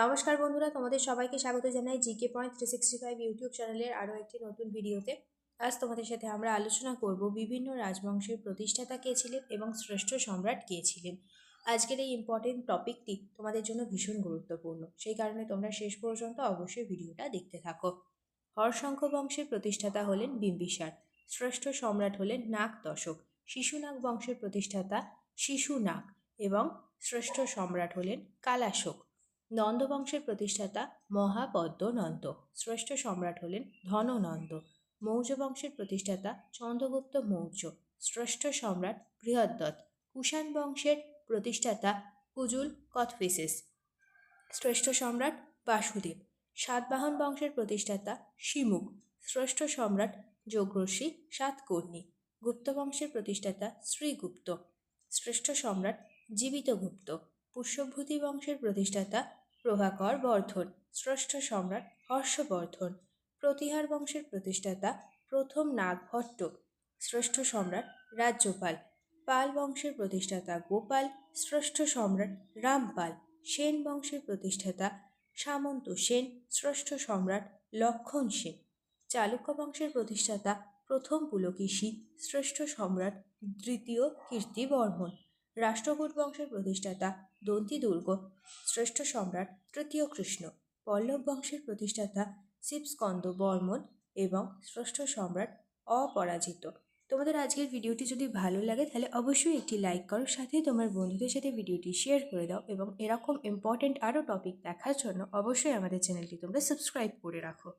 নমস্কার বন্ধুরা, তোমাদের সবাইকে স্বাগত জানাই GK point three sixty five YouTube চ্যানেলের আরও একটি নতুন ভিডিওতে আজ তোমাদের সাথে আমরা আলোচনা করব বিভিন্ন রাজবংশের প্রতিষ্ঠাতা কে ছিলেন এবং শ্রেষ্ঠ সম্রাট কে ছিলেন। আজকের এই ইম্পর্টেন্ট টপিকটি তোমাদের জন্য ভীষণ গুরুত্বপূর্ণ। সেই কারণে তোমরা শেষ পর্যন্ত অবশ্যই ভিডিওটা দেখতে থাকো। হর্ষঙ্খ বংশের প্রতিষ্ঠাতা হলেন বিম্বিসার, শ্রেষ্ঠ সম্রাট হলেন নাগ দশক শিশুনাগ বংশের প্রতিষ্ঠাতা শিশু শিশুনাগ এবং শ্রেষ্ঠ সম্রাট হলেন কালাশোক। নন্দবংশের প্রতিষ্ঠাতা মহাপদ্মনন্দ। শ্রেষ্ঠ সম্রাট হলেন ধননন্দ। মৌর্য বংশের প্রতিষ্ঠাতা চন্দ্রগুপ্ত মৌর্য। শ্রেষ্ঠ সম্রাট বৃহদ্দত্ত। কুষাণ বংশের প্রতিষ্ঠাতা কুজুল কথফিসিস শ্রেষ্ঠ সম্রাট বাসুদেব। সাতবাহন বংশের প্রতিষ্ঠাতা শিমুখ শ্রেষ্ঠ সম্রাট যোগ্রশ্রী সাতকর্ণী। গুপ্ত বংশের প্রতিষ্ঠাতা শ্রীগুপ্ত। শ্রেষ্ঠ সম্রাট জীবিতগুপ্ত। পুষ্যভূতি বংশের প্রতিষ্ঠাতা প্রভাকর বর্ধন শ্রেষ্ঠ সম্রাট হর্ষবর্ধন, প্রতিহার বংশের প্রতিষ্ঠাতা প্রথম নাগভট্ট শ্রেষ্ঠ সম্রাট রাজ্যপাল, পাল বংশের প্রতিষ্ঠাতা গোপাল শ্রেষ্ঠ সম্রাট রামপাল, সেন বংশের প্রতিষ্ঠাতা সামন্ত সেন শ্রেষ্ঠ সম্রাট লক্ষণ সেন, চালুক্য বংশের প্রতিষ্ঠাতা প্রথম পুলকেশী শ্রেষ্ঠ সম্রাট দ্বিতীয় কীর্তিবর্মন রাষ্ট্রকূট বংশের প্রতিষ্ঠাতা দন্তি দুর্গ শ্রেষ্ঠ সম্রাট তৃতীয় কৃষ্ণ, পল্লব বংশের প্রতিষ্ঠাতা শিবস্কন্দ বর্মন এবং শ্রেষ্ঠ সম্রাট অপরাজিত। তোমাদের আজকের ভিডিওটি যদি ভালো লাগে, তাহলে অবশ্যই একটি লাইক করো, সাথে তোমার বন্ধুদের সাথে ভিডিওটি শেয়ার করে দাও এবং এরকম ইম্পর্ট্যান্ট আরও টপিক দেখার জন্য অবশ্যই আমাদের চ্যানেলটি তোমরা সাবস্ক্রাইব করে রাখো।